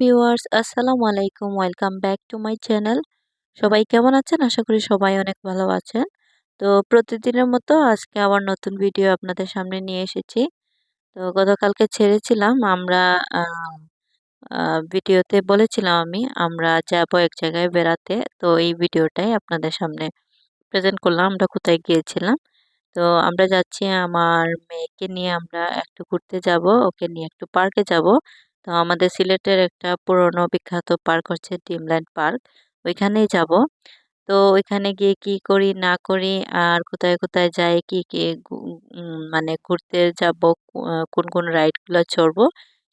Viewers আসসালামু আলাইকুম welcome back to my channel সবাই কেমন আছেন? আশা করি সবাই অনেক ভালো আছেন। তো প্রতিদিনের মতো আজকে আবার নতুন ভিডিও আপনাদের সামনে নিয়ে এসেছি। তো গতকালকে ছেড়েছিলাম, আমরা ভিডিওতে বলেছিলাম আমি, আমরা যাব এক জায়গায় বেড়াতে। তো এই ভিডিওটাই আপনাদের সামনে প্রেজেন্ট করলাম, আমরা কোথায় গিয়েছিলাম। তো আমরা যাচ্ছি আমার মেয়েকে নিয়ে, আমরা একটু ঘুরতে যাব, ওকে নিয়ে একটু পার্কে যাব। তো আমাদের সিলেটের একটা পুরনো বিখ্যাত পার্ক হচ্ছে ড্রিমল্যান্ড পার্ক। ওইখানেই যাব। তো ওইখানে গিয়ে কি করি, না করি, আর কোথায় কোথায় যাই, কি কি মানে ঘুরতে যাব কোন কোন রাইডগুলো চড়বো,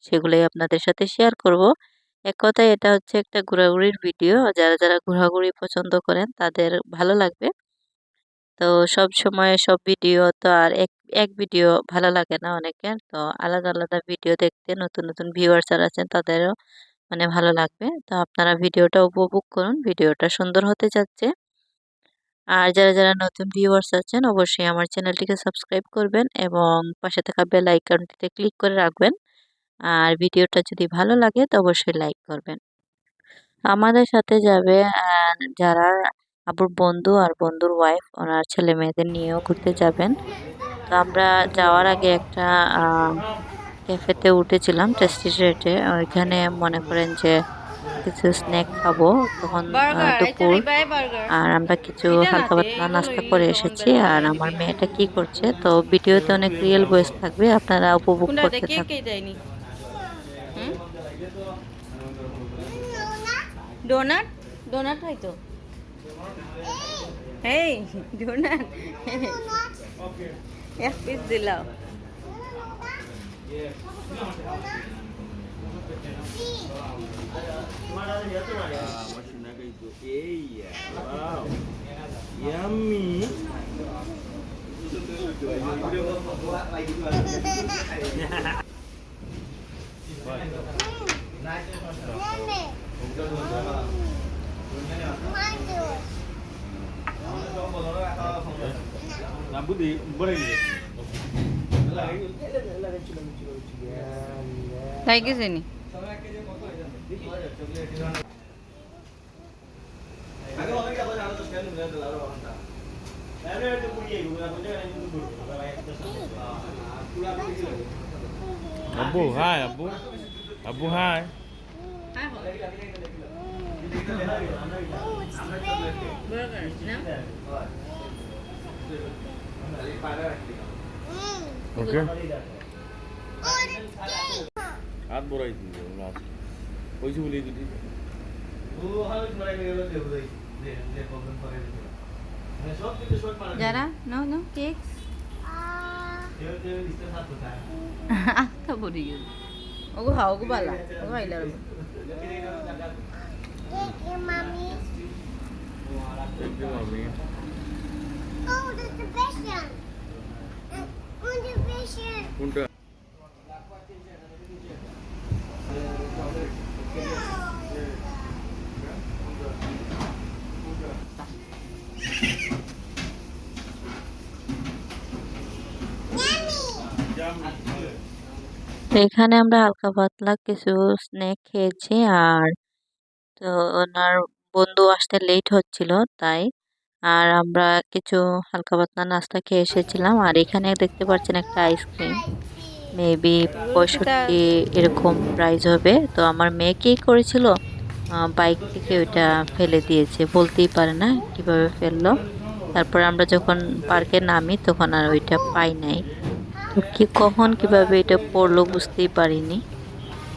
সেগুলোই আপনাদের সাথে শেয়ার করব। এক কথায় এটা হচ্ছে একটা ঘোরাঘুরির ভিডিও। যারা যারা ঘোরাঘুরি পছন্দ করেন, তাদের ভালো লাগবে। তো সব সময় সব ভিডিও তো আর এক এক ভিডিও ভালো লাগে না অনেকের। তো আলাদা আলাদা ভিডিও দেখতে নতুন নতুন ভিউয়ার্স যারা আছেন তাদেরও মানে ভালো লাগবে। তো আপনারা ভিডিওটা উপভোগ করুন ভিডিওটা সুন্দর হতে যাচ্ছে। আর যারা যারা নতুন ভিউয়ার্স আছেন অবশ্যই আমার চ্যানেলটিকে সাবস্ক্রাইব করবেন এবং পাশে থাকা বেল আইকনটিতে ক্লিক করে রাখবেন। আর ভিডিওটা যদি ভালো লাগে তো অবশ্যই লাইক করবেন। আমাদের সাথে যাবে যারা আবুর বন্ধু আর বন্ধুর ওয়াইফ ওনার ছেলে মেয়েদের নিয়েও ঘুরতে যাবেন। তো আমরা যাওয়ার আগে একটা ক্যাফেতে উঠেছিলাম টেস্টি রেটে ওইখানে মনে করেন যে কিছু স্ন্যাক খাব তখন দুপুর। আর আমরা কিছু হালকা পাতলা নাস্তা করে এসেছি। আর আমার মেয়েটা কি করছে তো ভিডিওতে অনেক রিয়েল ভয়েস থাকবে আপনারা উপভোগ করতে থাকুন ডোনাট ডোনাট হয়তো এই ডোনাট এক পিস দিলাও Yummy. Rambut di boleh gitu. Lagi ke sini. Abu, hai Abu. Abu, hai. Hai, okay হাত বড়াই দিল লাস্ট কইছি বলি দুটি যারা? নাও নাও কেক আচ্ছা বলি গেল ওগো হা ওগো বালা ওগো। আইলা থ্যাংক ইউ মামি Oh, there's the vision. Oh, the vision. কোনটা এখানে আমরা হালকা পাতলা কিছু স্ন্যাক খেয়েছি আর তো ওনার বন্ধু আসতে লেট হচ্ছিল তাই। আর আমরা কিছু হালকা পাতলা নাস্তা খেয়ে এসেছিলাম আর এখানে দেখতে পাচ্ছেন একটা আইসক্রিম মেবি পঁয়ষট্টি এরকম প্রাইস হবে। তো আমার মেয়ে কী করেছিল? বাইক থেকে ওইটা ফেলে দিয়েছে বলতেই পারে না কীভাবে ফেলল। তারপর আমরা যখন পার্কে নামি তখন আর ওইটা পাই নাই। তো কি কখন কীভাবে এটা পড়ল বুঝতেই পারিনি।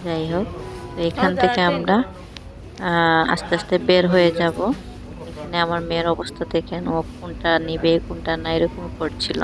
যাই হোক এখান থেকে আমরা আস্তে আস্তে বের হয়ে যাব। এখানে আমার মেয়ের অবস্থা দেখেন, ও কোনটা নিবে, কোনটা না, এরকম করছিল।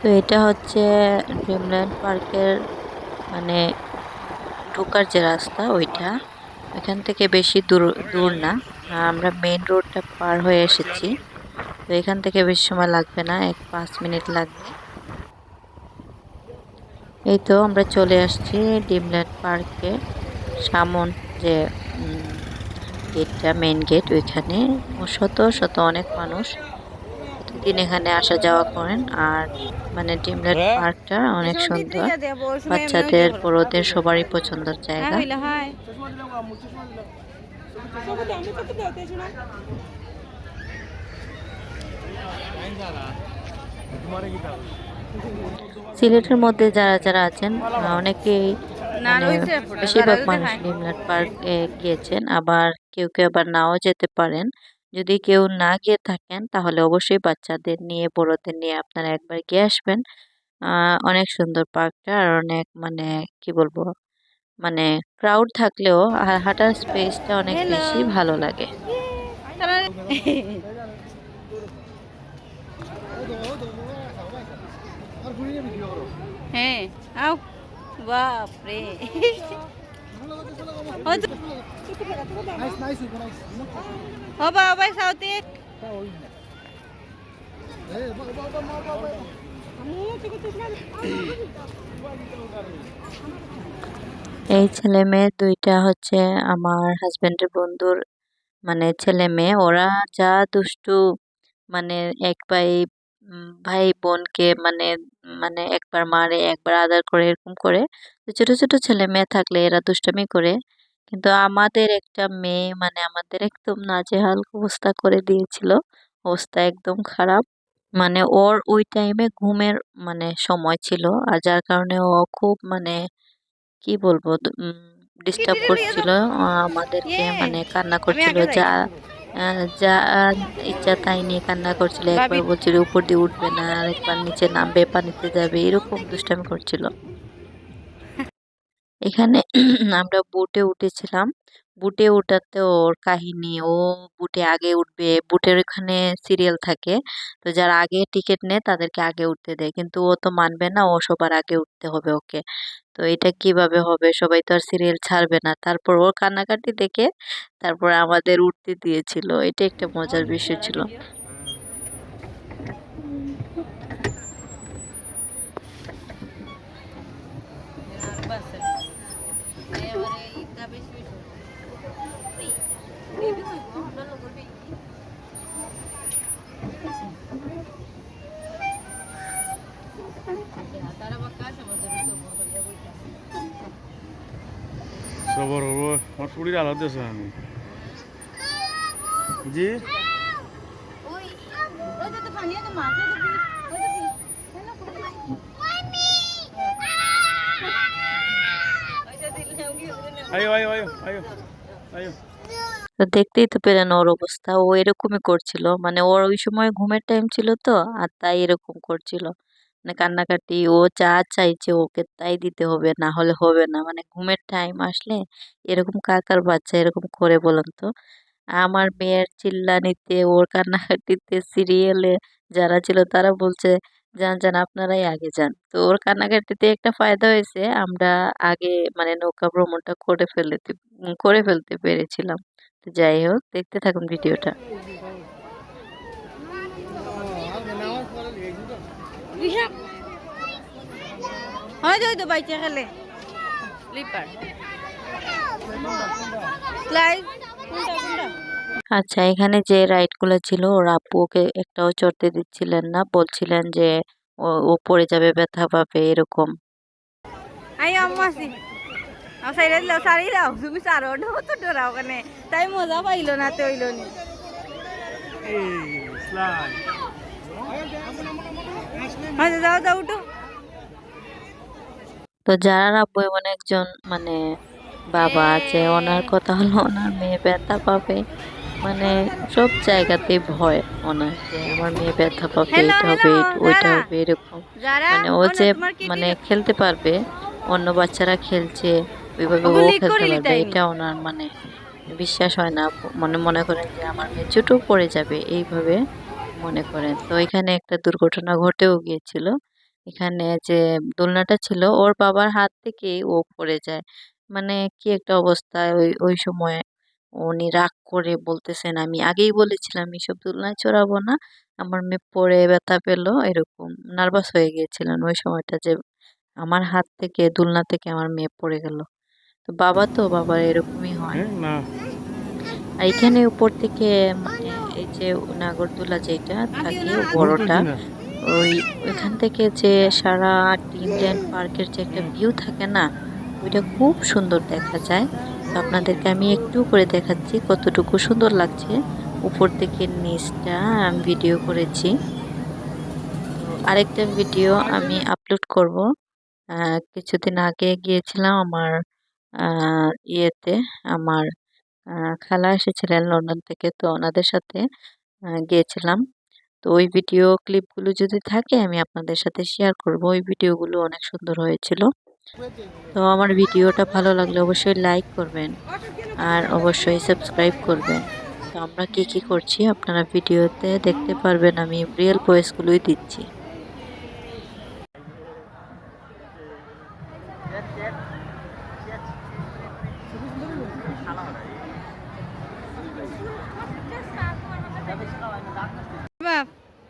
তো এটা হচ্ছে ড্রিমল্যান্ড পার্কের মানে ঢোকার যে রাস্তা, ওইটা। এখান থেকে বেশি দূর দূর না। আমরা মেন রোডটা পার হয়ে এসেছি। তো এখান থেকে বেশি সময় লাগবে না, এক পাঁচ মিনিট লাগবে। এই তো আমরা চলে আসছি ডিমল্যান্ড পার্কে সামন যে গেটটা মেইন গেট ওইখানে। শত শত অনেক মানুষ। প্রতিদিন এখানে আসা যাওয়া করেন। আর মানে ডিমল্যান্ড পার্কটা অনেক সুন্দর। বাচ্চাদের বড়দের সবারই পছন্দের জায়গা। হয় সিলেটের মধ্যে যারা যারা আছেন অনেকেই মানে বেশিরভাগ মানুষ হয়। ডিমল্যান্ড পার্কে গিয়েছেন। আবার কেউ কেউ আবার নাও যেতে পারেন। যদি কেউ না গিয়ে থাকেন তাহলে অবশ্যই বাচ্চাদের নিয়ে বড়দের নিয়ে আপনারা একবার গিয়ে আসবেন। অনেক সুন্দর পার্কটা আর অনেক মানে কি বলব মানে ক্রাউড থাকলেও হাঁটার স্পেসটা অনেক বেশি ভালো লাগে। হ্যাঁ বাপরে! এই ছেলে মেয়ে দুইটা হচ্ছে আমার হাজবেন্ডের বন্ধুর মানে ছেলে মেয়ে। ওরা যা দুষ্টু মানে এক উম, ভাই বোনকে মানে মানে একবার মারে একবার আদর করে এরকম করে তো ছোট ছোট ছেলে মেয়ে থাকলে এরা দুষ্টামি করে কিন্তু আমাদের একটা মেয়ে মানে আমাদের একদম নাজেহাল অবস্থা করে দিয়েছিল অবস্থা একদম খারাপ মানে ওর ওই টাইমে ঘুমের মানে সময় ছিল আর যার কারণে ও খুব মানে কি বলব ডিস্টার্ব করছিল আমাদেরকে মানে কান্না করছিল যা যা ইচ্ছা তাই নিয়ে কান্না করছিল। একবার বলছিল উপর দিয়ে উঠবে না আরেকবার নিচে নামবে পানিতে যাবে। এরকম দুষ্টামি করছিল। এখানে আমরা বোটে উঠেছিলাম। বুটে উঠাতে ওর কাহিনী, ও বুটে আগে উঠবে, বুটের ওখানে সিরিয়াল থাকে। তো যারা আগে টিকিট নেয়, তাদেরকে আগে উঠতে দেয়। কিন্তু ও তো মানবে না, ও সবার আগে উঠতে হবে ওকে। তো এটা কীভাবে হবে? সবাই তো আর সিরিয়াল ছাড়বে না। তারপর ওর কান্নাকাটি দেখে তারপর আমাদের উঠতে দিয়েছিল। এটা একটা মজার বিষয় ছিল। সবর হব আমার পুরীর আলাদা দেশে আমি জি আয়ো আয়ো আয়ো আয়ো আয়ো তো দেখতেই তো পেলেন ওর অবস্থা। ও এরকমই করছিল। মানে ওর ওই সময় ঘুমের টাইম ছিল তো, আর তাই এরকম করছিল। মানে কান্নাকাটি, ও যা চাইছে ওকে তাই দিতে হবে, না হলে হবে না। মানে ঘুমের টাইম আসলে এরকম কাকার বাচ্চা এরকম করে বলেন তো? আমার মেয়ের চিল্লানিতে, ওর কান্নাকাটিতে সিরিয়ালে যারা ছিল তারা বলছে যান যান আপনারাই আগে যান। তো ওর কান্নাকাটিতে একটা ফায়দা হয়েছে আমরা আগে মানে নৌকা ভ্রমণটা করে ফেলতে করে ফেলতে পেরেছিলাম। তো যাই হোক দেখতে থাকুন ভিডিওটা। হয় তো বাইচে খেলে স্লিপার স্লাইড কোনটা কোনটা আচ্ছা এখানে যে রাইডগুলো ছিল ওর আপু ওকে একটাও চড়তে দিচ্ছিলেন না। বলছিলেন যে ও পড়ে যাবে ব্যথা পাবে এরকম। তুমি সারো তো ডরাও কানে? তাই মজা পাইলো না তো হইল নি। হয়তো যাও যাও উঠো। তো যারা আব্বু এমন একজন মানে বাবা আছে ওনার কথা হলো ওনার মেয়ে ব্যথা পাবে। মানে সব জায়গাতেই ভয় ওনার যে আমার মেয়ে ব্যথা পাবে এটা হবে ওইটা হবে এরকম। মানে ও ও যে মানে খেলতে পারবে অন্য বাচ্চারা খেলছে ওইভাবে ও খেলতে পারবে এটা ওনার মানে বিশ্বাস হয় না। মনে মনে করেন যে আমার মেয়ে ছোটো পড়ে যাবে এইভাবে মনে করেন। তো এখানে একটা দুর্ঘটনা ঘটেও গিয়েছিল। এখানে যে দোলনাটা ছিল ওর বাবার হাত থেকে ও পড়ে যায়। মানে কি একটা অবস্থা ওই ওই সময় উনি রাগ করে বলতেছেন আমি আগেই বলেছিলাম এসব দোলনায় চড়াবো না। আমার মেয়ে পড়ে ব্যথা পেল। এরকম নার্ভাস হয়ে গিয়েছিলেন ওই সময়টা যে আমার হাত থেকে দুলনা থেকে আমার মেয়ে পড়ে গেল। তো বাবা তো বাবার এরকমই হয়। আর এখানে উপর থেকে মানে এই যে নাগরদোলা যেটা থাকে বড়টা ওই ওইখান থেকে যে সারা ড্রিমল্যান্ড পার্কের যে একটা ভিউ থাকে না ওইটা খুব সুন্দর দেখা যায়। আপনাদেরকে আমি একটু করে দেখাচ্ছি কতটুকু সুন্দর লাগছে। উপর থেকে নিচটা আমি ভিডিও করেছি। আরেকটা ভিডিও আমি আপলোড করব। কিছুদিন আগে গিয়েছিলাম আমার ইয়েতে, আমার খালা এসেছিলেন লন্ডন থেকে, তো ওনাদের সাথে গিয়েছিলাম। তো ওই ভিডিও ক্লিপগুলো যদি থাকে আমি আপনাদের সাথে শেয়ার করব। ওই ভিডিওগুলো অনেক সুন্দর হয়েছিল। তো আমার ভিডিওটা ভালো লাগলে অবশ্যই লাইক করবেন আর অবশ্যই সাবস্ক্রাইব করবেন। তো আমরা কি কি করছি আপনারা ভিডিওতে দেখতে পারবেন, আমি রিয়েল ভয়েসগুলোই দিচ্ছি।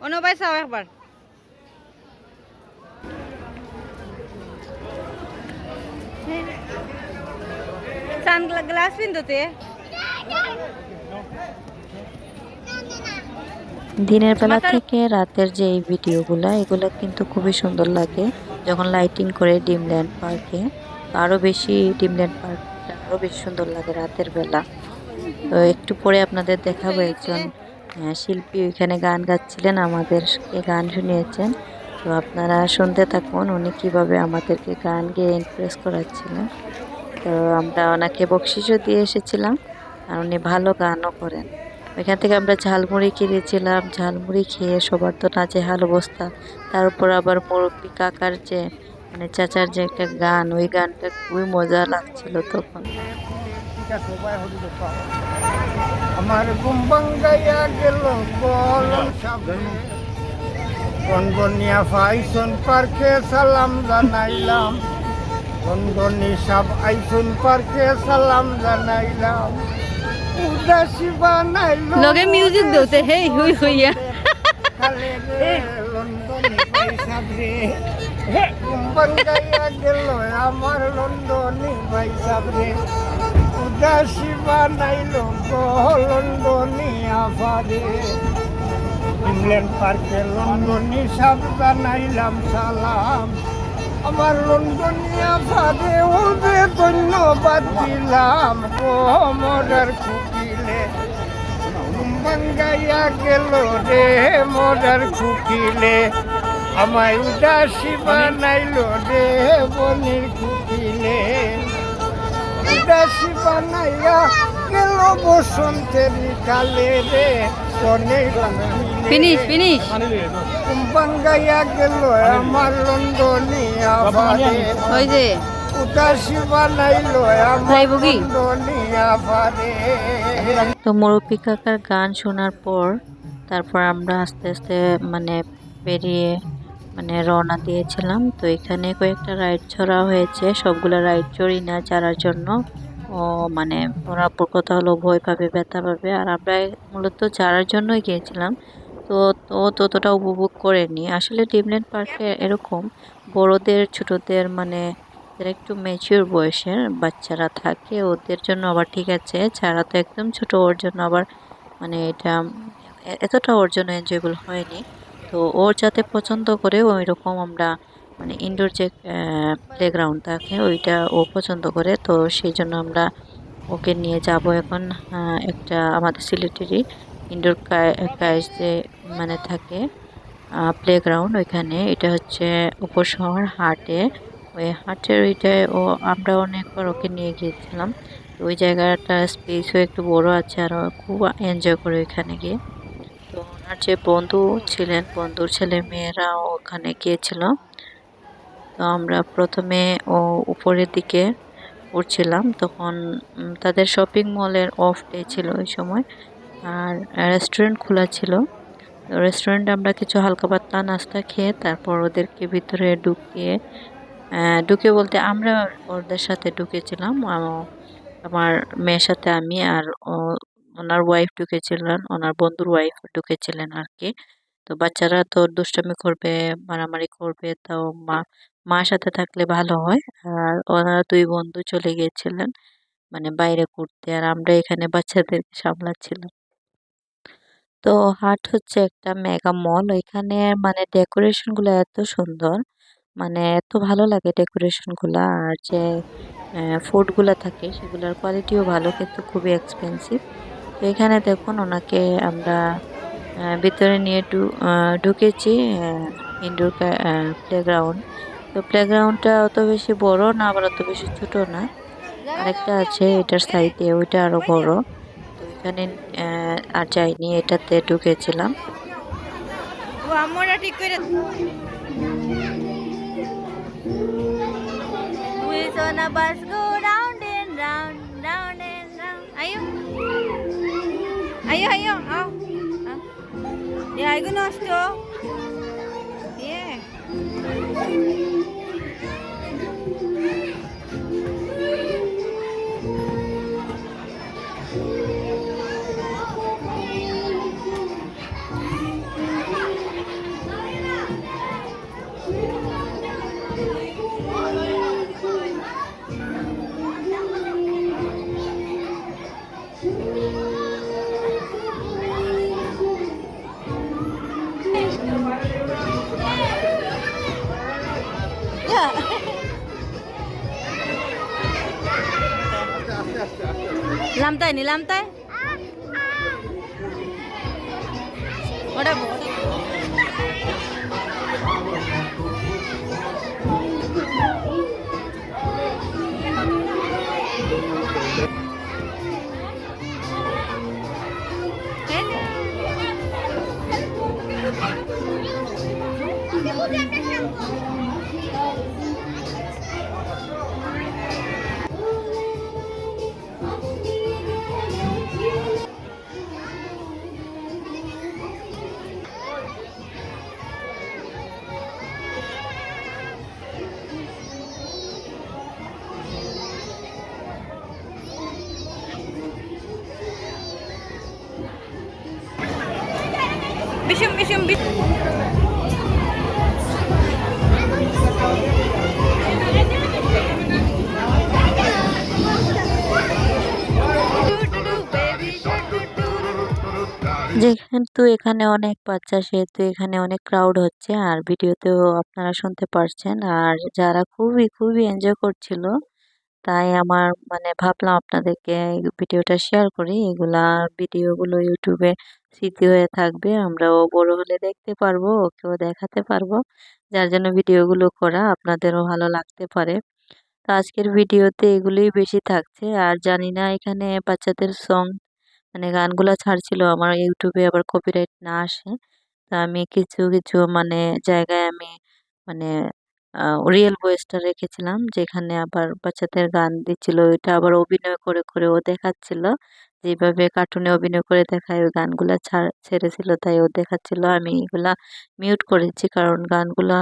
অন্য চাও একবার। সানগ্লাস পিনতে দিনের বেলা থেকে রাতের যে এই ভিডিওগুলো এগুলো কিন্তু খুবই সুন্দর লাগে। যখন লাইটিং করে ডিমল্যান্ড পার্কে আরও বেশি ডিমল্যান্ড পার্কটা আরও বেশি সুন্দর লাগে রাতের বেলা। তো একটু পরে আপনাদের দেখাবো একজন আহ, শিল্পী ওইখানে গান গাচ্ছিলেন আমাদেরকে গান শুনিয়েছেন। তো আপনারা শুনতে থাকুন উনি কীভাবে আমাদেরকে গান গেয়ে ইমপ্রেস করাচ্ছিলেন। তো আমরা ওনাকে বকশিসও দিয়ে এসেছিলাম আর উনি ভালো গানও করেন। ওইখান থেকে আমরা ঝালমুড়ি কিনেছিলাম। ঝালমুড়ি খেয়ে সবার তো নাজেহাল অবস্থা। তার উপর আবার মুরব্বী কাকার যে মানে চাচার যে একটা গান, ওই গানটা খুবই মজা লাগছিল তখন। আমার গুম্বাং গাইয়া গেল ফাইসন পার্কে সালাম জানাইলাম। গনগনি সাব আইসন পার্কে সালাম জানাইলাম। উদাসী বানাইল লগে মিউজিক দৌতে হেই হুই হইয়া কালে পয়সা রে গুম্বাং গাইয়া গেল আমার লন্ডনে পয়সা রে উদাসী বানাইল গো আফারে ইংল্যান্ড পার্কে লন্ডনী সব জানাইলাম সালাম। আমার লন্ডনিয়া ফাদে ওবে ধন্যবাদ দিলাম কোমরের খুকিলে বাঙ্গাইয়া গেল রে মোরার খুকিলে আমায় উদাসী বানাইল রে বনির খুকিলে উদাসী বানাইয়া গেল বসন্তের কালে রে। ফিনিশ ফিনিশ বাঙ্গাইয়া গেল আমার লন্ডনী আবারে ওই যে। উদাসী বানাইল আমার যাইব কি? তো মুরব্বী কাকার গান শোনার পর তারপর আমরা আস্তে আস্তে মানে বেরিয়ে মানে রওনা দিয়েছিলাম। তো এখানে কয়েকটা রাইড ছড়া হয়েছে। সবগুলো রাইড চড়ি না চারার জন্য। ও মানে ওরা অপর কথা হলো ভয় পাবে, ব্যথা পাবে। আর আমরা মূলত চারার জন্যই গিয়েছিলাম, তো ও ততটা উপভোগ করেনি। আসলে ডিমল্যান্ড পার্কে এরকম বড়দের, ছোটদের মানে যারা একটু ম্যাচিওর বয়সের বাচ্চারা থাকে, ওদের জন্য আবার ঠিক আছে। ছাড়া তো একদম ছোট, ওর জন্য আবার মানে এটা এতটা ওর জন্য এনজয়েবল হয়নি। তো ওর যাতে পছন্দ করে ওই রকম আমরা মানে ইনডোর যে প্লেগ্রাউন্ড থাকে, ওইটা ও পছন্দ করে। তো সেই জন্য আমরা ওকে নিয়ে যাব এখন একটা আমাদের সিলেটেরই ইনডোর কাজ যে মানে থাকে প্লেগ্রাউন্ড ওইখানে। এটা হচ্ছে উপশহর হাটে। ওই হাটের ওইটায় ও, আমরা অনেকবার ওকে নিয়ে গিয়েছিলাম। ওই জায়গাটা স্পেসও একটু বড় আছে, আর খুব এনজয় করে ওইখানে গিয়ে। তো ওনার যে বন্ধু ছিলেন, বন্ধুর ছেলে মেয়েরা ওখানে গিয়েছিল। তো আমরা প্রথমে ও উপরের দিকে উঠছিলাম তখন তাদের শপিং মলের অফ ডে ছিল ওই সময়, আর রেস্টুরেন্ট খোলা ছিল। রেস্টুরেন্টে আমরা কিছু হালকা পাতলা নাস্তা খেয়ে, তারপর ওদেরকে ভিতরে ঢুকিয়ে ঢুকে বলতে আমরা ওদের সাথে ঢুকেছিলাম। আমার মেয়ের সাথে আমি আর ওনার ওয়াইফ ঢুকেছিলেন, ওনার বন্ধুর ওয়াইফ ঢুকেছিলেন আর কি। তো বাচ্চারা তো দুষ্টামি করবে, মারামারি করবে, তো মা, মার সাথে থাকলে ভালো হয়। আর ওনারা দুই বন্ধু চলে গিয়েছিলেন মানে বাইরে ঘুরতে, আর আমরা এখানে বাচ্চাদেরকে সামলাচ্ছিলাম। তো হাট হচ্ছে একটা মেগা মল ওইখানে মানে ডেকোরেশনগুলো এত সুন্দর মানে এত ভালো লাগে ডেকোরেশনগুলা। আর যে ফুডগুলা থাকে, সেগুলোর কোয়ালিটিও ভালো, কিন্তু খুবই এক্সপেন্সিভ তো এখানে দেখুন, ওনাকে আমরা ভিতরে নিয়ে ঢুকেছি ইনডোর প্লেগ্রাউন্ড তো প্লেগ্রাউন্ডটা অত বেশি বড় না আবার অত বেশি ছোট না আরেকটা আছে এটার সাইডে ওইটা আরও বড় তো এখানে আর যাইনি এটাতে ঢুকেছিলাম ও আমরা ঠিক করে on a bus go round and round, round and round. Ayo. Ayo, ayo. Aw. Aw. Yeah, I gonna stop. Yeah. Yeah. লামতাই নি লামতাই ওটা বড়। Bishum, যেহেতু এখানে অনেক বাচ্চা, সেহেতু এখানে অনেক ক্রাউড হচ্ছে, আর ভিডিওতেও আপনারা শুনতে পারছেন। আর যারা খুবই খুবই এনজয় করছিল, তাই আমার মানে ভাবলাম আপনাদেরকে ভিডিওটা শেয়ার করি। এগুলা ভিডিওগুলো ইউটিউবে স্মৃতি হয়ে থাকবে, আমরাও বড় হলে দেখতে পারব, ওকেও দেখাতে পারব। যার জন্য ভিডিওগুলো করা আপনাদেরও ভালো লাগতে পারে। তো আজকের ভিডিওতে এগুলোই বেশি থাকছে। আর জানি না এখানে বাচ্চাদের সং মানে গানগুলা ছাড়ছিল, আমার ইউটিউবে আবার কপিরাইট না আসে। তো আমি কিছু কিছু মানে জায়গায় আমি মানে রিয়েল ভয়েসটা রেখেছিলাম, যেখানে আবার বাচ্চাদের গান দিচ্ছিল, ওইটা আবার অভিনয় করে করে ও দেখাচ্ছিল। যেভাবে কার্টুনে অভিনয় করে দেখায়, ওই গানগুলো ছাড়, ছেড়েছিল, তাই ও দেখাচ্ছিল। আমি এগুলা মিউট করেছি, কারণ গানগুলা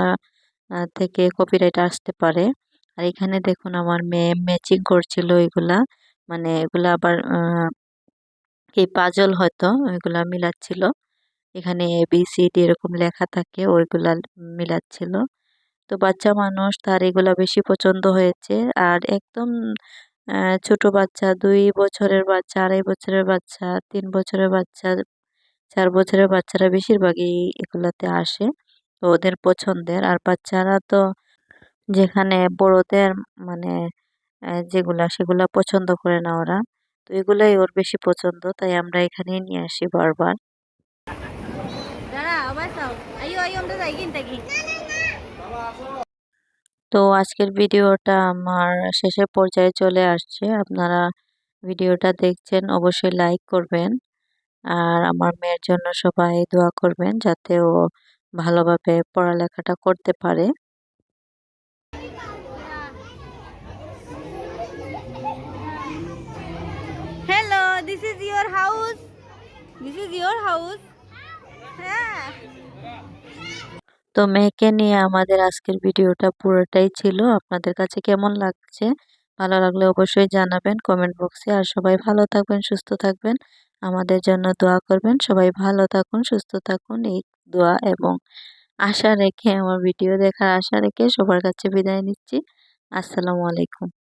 থেকে কপিরাইট আসতে পারে। আর এখানে দেখুন, আমার মেয়ে ম্যাচিং করছিল এগুলা। মানে এগুলা আবার এই পাজল হয়তো ওইগুলা মিলাচ্ছিল। এখানে এ বি সি ডি এরকম লেখা থাকে, ওইগুলা মিলাচ্ছিল। তো বাচ্চা মানুষ তার এগুলা বেশি পছন্দ হয়েছে। আর একদম ছোট বাচ্চা, দুই বছরের বাচ্চা, আড়াই বছরের বাচ্চা, তিন বছরের বাচ্চা, চার বছরের বাচ্চারা বেশিরভাগই এগুলাতে আসে, তো ওদের পছন্দের। আর বাচ্চারা তো যেখানে বড়দের মানে যেগুলা সেগুলা পছন্দ করে না ওরা। তো এগুলাই ওর বেশি পছন্দ তাই আমরা এখানেই নিয়ে আসি বারবার। তো আজকের ভিডিওটা আমার শেষের পর্যায়ে চলে আসছে। আপনারা ভিডিওটা দেখছেন অবশ্যই লাইক করবেন। আর আমার মেয়ের জন্য সবাই দোয়া করবেন যাতে ও ভালোভাবে পড়ালেখাটা করতে পারে hello this is your house this is your house হ্যাঁ। তো মেয়েকে নিয়ে আমাদের আজকের ভিডিওটা পুরোটাই ছিল। আপনাদের কাছে কেমন লাগছে? ভালো লাগলে অবশ্যই জানাবেন কমেন্ট বক্সে। আর সবাই ভালো থাকবেন সুস্থ থাকবেন। আমাদের জন্য দোয়া করবেন। সবাই ভালো থাকুন সুস্থ থাকুন। এই দোয়া এবং আশা রেখে আমার ভিডিও দেখার আশা রেখে সবার কাছে বিদায় নিচ্ছি। আসসালামু আলাইকুম।